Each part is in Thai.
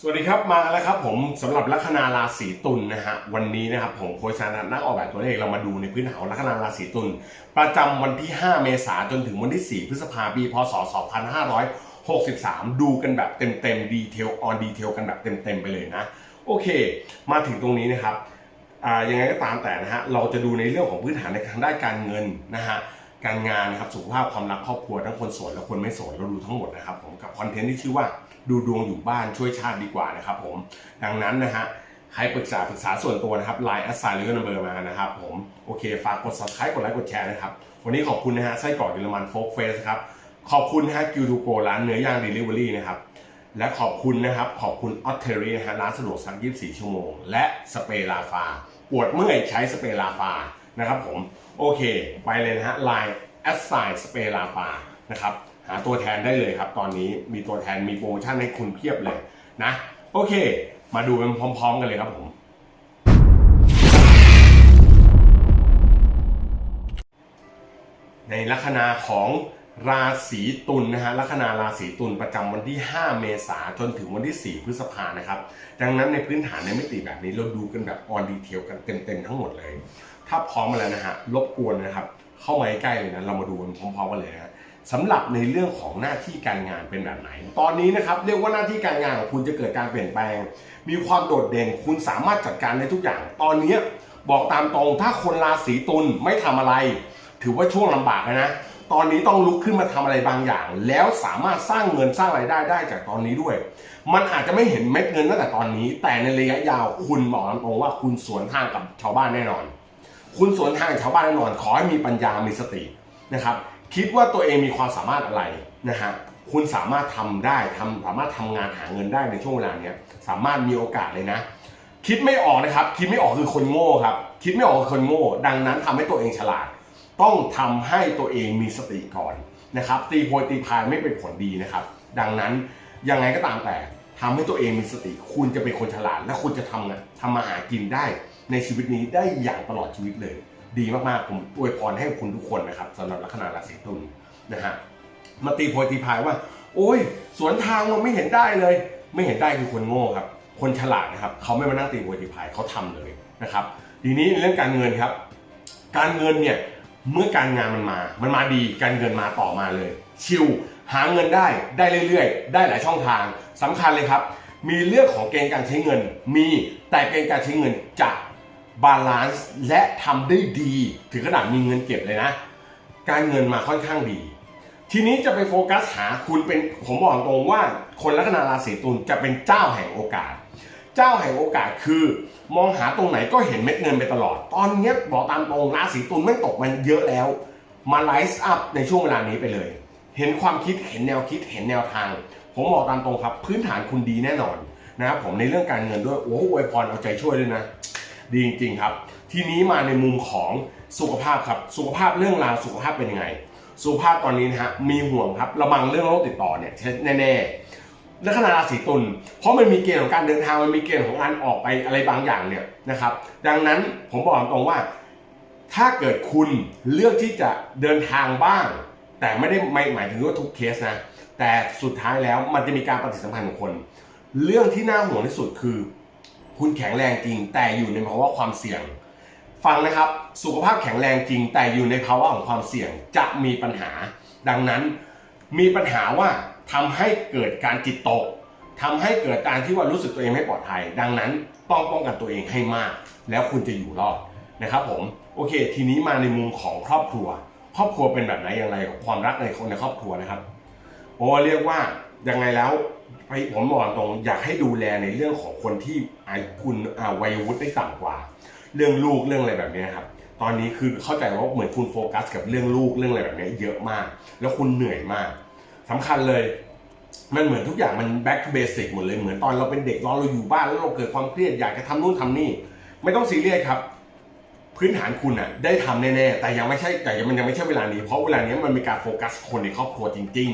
สวัสดีครับมาแล้วครับผมสำหรับลัคนาราศีตุลนะฮะวันนี้นะครับผมโคชานัทนักออกแบบตัวเลขเรามาดูในพื้นฐานลัคนาราศีตุลประจำวันที่ 5 เมษายนจนถึงวันที่ 4 พฤษภาคมปีพศ 2563 ดูกันแบบเต็มๆดีเทลออนดีเทลกันแบบเต็มๆไปเลยนะ โอเค มาถึงตรงนี้นะครับยังไงก็ตามแต่นะฮะเราจะดูในเรื่องของพื้นฐานในทางด้านการเงินนะฮะ การงานนะครับสุขภาพความรักครอบครัวทั้งคนโสดและคนไม่โสดเราดูทั้งหมดนะครับผมกับคอนเทนต์ที่ชื่อว่าดูดวงอยู่บ้านช่วยชาติดีกว่านะครับผมดังนั้นนะฮะใครปรึกษาปรึกษาส่วนตัวนะครับไลน์แอสไซน์หรือนัมเบอร์มานะครับผมโอเคฝากกด subscribe กดไลค์กดแชร์นะครับวันนี้ขอบคุณนะฮะไส้กรอกเยอรมันโฟกเฟสครับขอบคุณนะฮะกิวดูโกร้านเนื้อย่างเดลิเวอรี่นะครับและขอบคุณนะครับขอบคุณออ t เทอรี่นะฮะร้านสะดวกซัก24 ชั่วโมง และสเปรลาฟาปวดเมื่อยใช้สเปรลาฟานะครับผม โอเค ไปเลยนะฮะ Line แอสไซน์สเปรย์ลานะครับ หาตัวแทนได้เลยครับ ตอนนี้มีตัวแทนมีโปรโมชั่นให้คุณเพียบเลยนะ โอเค มาดูกันพร้อม ๆ กันเลยครับผม ในลัคนาของ ราศีตุลนะฮะลัคนาราศีตุลประจำวันที่ 5 เมษายนจนถึงวันที่ 4 พฤษภานะครับ ดังนั้นในพื้นฐานในมิติแบบนี้เราดูกันแบบออนดีเทลกันเต็มๆทั้งหมดเลย ถ้าพร้อมมาแล้วนะฮะรบกวนนะครับ เข้ามาใกล้เลยนะเรามาดูกันพร้อมๆกันเลยนะฮะสำหรับในเรื่องของหน้าที่การงานเป็นแบบไหน ตอนนี้นะครับเรียกว่าหน้าที่การงานของคุณจะเกิดการเปลี่ยนแปลง มีความโดดเด่นคุณสามารถจัดการได้ทุกอย่าง ตอนนี้บอกตามตรงถ้าคนราศีตุลไม่ทำอะไร ถือว่าช่วงลำบากนะ ตอนนี้ต้องลุกขึ้นมาทำอะไรบางอย่าง แล้วสามารถสร้างเงินสร้างรายได้ได้จากตอนนี้ด้วย มันอาจจะไม่เห็นเม็ดเงินตั้งแต่ตอนนี้ แต่ในระยะยาวคุณบอกตรงว่าคุณสวนทางกับชาวบ้านแน่นอน คุณสวนทางกับชาวบ้านแน่นอน ขอให้มีปัญญา มีสตินะครับ คิดว่าตัวเองมีความสามารถอะไรนะฮะ คุณสามารถทำได้ทำสามารถทำงานหาเงินได้ในช่วงเวลาเนี้ย สามารถมีโอกาสเลยนะ คิดไม่ออกนะครับ คิดไม่ออกคือคนโง่ครับ คิดไม่ออกคือคนโง่ ดังนั้นทำให้ตัวเองฉลาด ต้องทำให้ตัวเองมีสติก่อนนะครับตีโพยตีพายไม่เป็นผลดีนะครับ ดังนั้นยังไงก็ตามแต่ทำให้ตัวเองมีสติ คุณจะเป็นคนฉลาด และคุณจะทำงานทำมาหากินได้ ในชีวิตนี้ได้อย่างตลอดชีวิตเลย ดีมากๆผมอวยพรให้คุณทุกคนนะครับสำหรับลัคนาราศีตุลนะฮะมาตีโพยตีพายว่า โอ้ย สวนทางเราไม่เห็นได้เลย ไม่เห็นได้คือคนโง่ครับ คนฉลาดนะครับเขาไม่มานั่งตีโพยตีพายเขาทำเลยนะครับทีนี้เรื่องการเงินครับ การเงินเนี่ย เมื่อการงานมันมา มันมาดีการเงินมาต่อมาเลย ชิลหาเงินได้ได้เรื่อยๆ ได้หลายช่องทางสำคัญเลยครับ มีเรื่องของเกณฑ์การใช้เงิน มีแต่เกณฑ์การใช้เงินจะบาลานซ์และทำได้ดี ถึงขนาดมีเงินเก็บเลยนะ การเงินมาค่อนข้างดี ทีนี้จะไปโฟกัสหาคุณเป็นผมบอกตรงว่า คนลัคนาราศีตุลจะเป็นเจ้าแห่งโอกาส เจ้าแห่งโอกาสคือ มองหาตรงไหนก็เห็นเม็ดเงินไปตลอด ตอนนี้บอกตามตรงราศีตุลไม่ตกมันเยอะแล้ว มาไลฟ์อัพในช่วงเวลานี้ไปเลย เห็นความคิดเห็นแนวคิดเห็นแนวทาง ผมบอกตามตรงครับ พื้นฐานคุณดีแน่นอนนะครับผมในเรื่องการเงินด้วยโอ้โหอวยพรเอาใจช่วยด้วยนะ ดีจริง ๆครับ ทีนี้มาในมุมของสุขภาพครับสุขภาพเรื่องราวสุขภาพเป็นยังไงสุขภาพตอนนี้นะฮะมีห่วงครับระวังเรื่องโรคติดต่อเนี่ยแน่ๆ ลัคนาราศีตุลเพราะมันมีเกณฑ์ของการเดินทางมันมีเกณฑ์ของการออกไปอะไรบางอย่างเนี่ยนะครับ ดังนั้นผมบอกตรงว่า ถ้าเกิดคุณเลือกที่จะเดินทางบ้าง แต่ไม่ได้ไม่หมายถึงว่าทุกเคสนะแต่สุดท้ายแล้วมันจะมีการปฏิสัมพันธ์ของคน เรื่องที่น่าห่วงที่สุดคือ คุณแข็งแรงจริง แต่อยู่ในภาวะความเสี่ยง ฟังนะครับสุขภาพแข็งแรงจริง แต่อยู่ในภาวะของความเสี่ยงจะมีปัญหา ดังนั้นมีปัญหาว่า ทำให้เกิดการจิตตกทำให้เกิดการที่ว่ารู้สึกตัวเองไม่ปลอดภัย ดังนั้นต้องป้องกันตัวเองให้มาก แล้วคุณจะอยู่รอดนะครับผมโอเค ทีนี้มาในมุมของครอบครัว ครอบครัวเป็นแบบไหนอย่างไรกับความรักในคนในครอบครัวนะครับโอ้เรียกว่ายังไงแล้วผมบอกตรงอยากให้ดูแลในเรื่องของคนที่อายคุณอาวัยวุฒิได้ต่ำกว่า เรื่องลูกเรื่องอะไรแบบนี้ครับตอนนี้คือเข้าใจว่าเหมือนคุณโฟกัสกับเรื่องลูกเรื่องอะไรแบบนี้เยอะมาก แล้วคุณเหนื่อยมากสำคัญเลย มันเหมือนทุกอย่างมัน back to basic หมดเลยเหมือนตอนเราเป็นเด็กตอนเราอยู่บ้านแล้วเราเกิดความเครียดอยากจะทำนู่นทำนี่ ไม่ต้องซีเรียสครับ พื้นฐานคุณอะได้ทำแน่ๆแต่ยังไม่ใช่แต่ยังมันยังไม่ใช่เวลานี้ เพราะเวลานี้มันมีการโฟกัสคนในครอบครัวจริง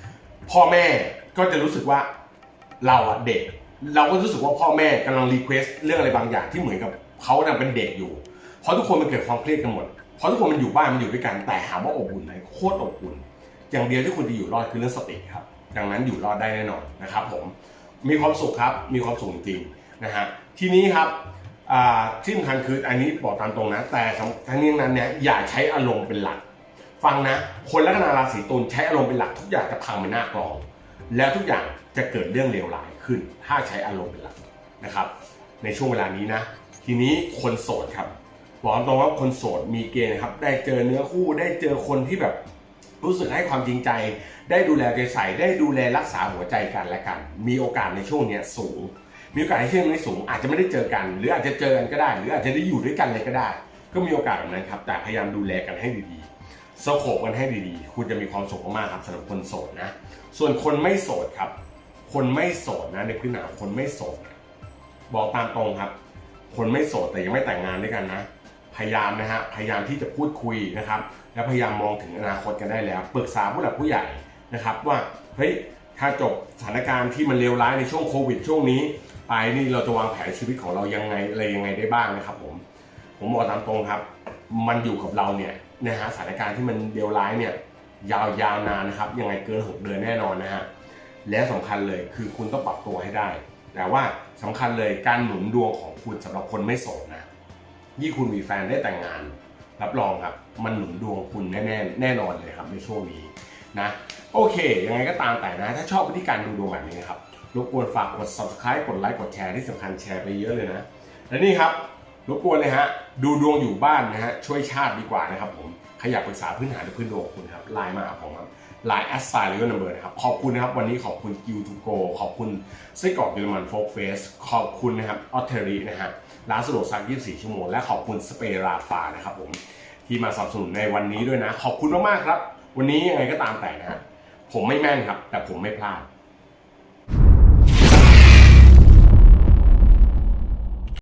ๆ พ่อแม่ก็จะรู้สึกว่าเราอะเด็ก เราก็รู้สึกว่าพ่อแม่กำลังรีเควสเรื่องอะไรบางอย่างที่เหมือนกับเขาน่ะเป็นเด็กอยู่เพราะทุกคนมันเกิดความเครียดกันหมดเพราะทุกคนมันอยู่บ้านมันอยู่ด้วยกันแต่หาว่าอบอุ่นไหมโคตรอบอุ่น อย่างเดียวที่คุณจะอยู่รอดคือเรื่องสติครับ ดังนั้นอยู่รอดได้แน่นอนนะครับผมมีความสุขครับมีความสุขจริงนะฮะทีนี้ครับที่สำคัญคืออันนี้บอกตามตรงนะ แต่ทั้งนี้งนั้นเนี่ยอย่าใช้อารมณ์เป็นหลัก ฟังนะ คนลัคนาราศีตุลใช้อารมณ์เป็นหลักทุกอย่างจะพังไปหน้ากลอง แล้วทุกอย่างจะเกิดเรื่องเลวร้ายขึ้น ถ้าใช้อารมณ์เป็นหลักนะครับ ในช่วงเวลานี้นะ ทีนี้คนโสดครับบอกตรงว่าคนโสดมีเกณฑ์นะครับ ได้เจอเนื้อคู่ได้เจอคนที่แบบ รู้สึกให้ความจริงใจ ได้ดูแลใจใส่ได้ดูแลรักษาหัวใจกันและกัน มีโอกาสในช่วงเนี้ยสูง มีโอกาสในช่วงนี้สูง อาจจะไม่ได้เจอกัน หรืออาจจะเจอกันก็ได้ หรืออาจจะได้อยู่ด้วยกันเลยก็ได้ ก็มีโอกาสแบบนั้นครับ แต่พยายามดูแลกันให้ดีๆสโคบกันให้ดีๆ คุณจะมีความสุขมากๆครับสำหรับคนโสดนะ ส่วนคนไม่โสดครับ คนไม่โสดนะในพื้นฐานคนไม่โสด บอกตามตรงครับ คนไม่โสดแต่ยังไม่แต่งงานด้วยกันนะ พยายามนะฮะพยายามที่จะพูดคุยนะครับและพยายามมองถึงอนาคตกันได้แล้วปรึกษาผู้หลักผู้ใหญ่นะครับ ว่าเฮ้ยถ้าจบสถานการณ์ที่มันเลวร้ายในช่วงโควิดช่วงนี้ไปนี่เราจะวางแผนชีวิตของเรายังไงอะไรยังไงได้บ้างนะครับ ผมผมบอกตามตรงครับ มันอยู่กับเราเนี่ยนะฮะสถานการณ์ที่มันเลวร้ายเนี่ยยาวยาวนานนะครับยังไงเกิน 6 เดือนแน่นอนนะฮะและสำคัญเลยคือคุณต้องปรับตัวให้ได้ แต่ว่าสำคัญเลยการหนุนดวงของคุณสำหรับคนไม่โสดนะ ยิ่คุณมีแฟนได้แต่งงาน รับรองครับ มันหนุนดวงคุณแน่แน่แน่นอนเลยครับในช่วงนี้นะโอเค ยังไงก็ตามแต่นะ ถ้าชอบวิธีการดูดวงแบบนี้นะครับรบกวนฝากกด subscribe กดไลค์กดแชร์ที่สำคัญแชร์ไปเยอะเลยนะ และนี่ครับรบกวนเลยฮะดูดวงอยู่บ้านนะฮะช่วยชาติดีกว่านะครับผมใครอยากปรึกษาพื้นฐานหรือพื้นดวงคุณครับไลน์มาหาผมครับไลน์แอสไซน์หรือนัมเบอร์นะครับขอบคุณนะครับ วันนี้ขอบคุณกิวทูโกขอบคุณไส้กรอกเยอรมันโฟกเฟสขอบคุณนะครับออเทอรีนะฮะ ร้านสะดวกซัก 24 ชั่วโมง และขอบคุณสเปราฟานะครับผมที่มาสนับสนุนในวันนี้ด้วยนะ ขอบคุณมากๆครับ วันนี้ยังไงก็ตามแต่นะฮะผมไม่แม่นครับ แต่ผมไม่พลาด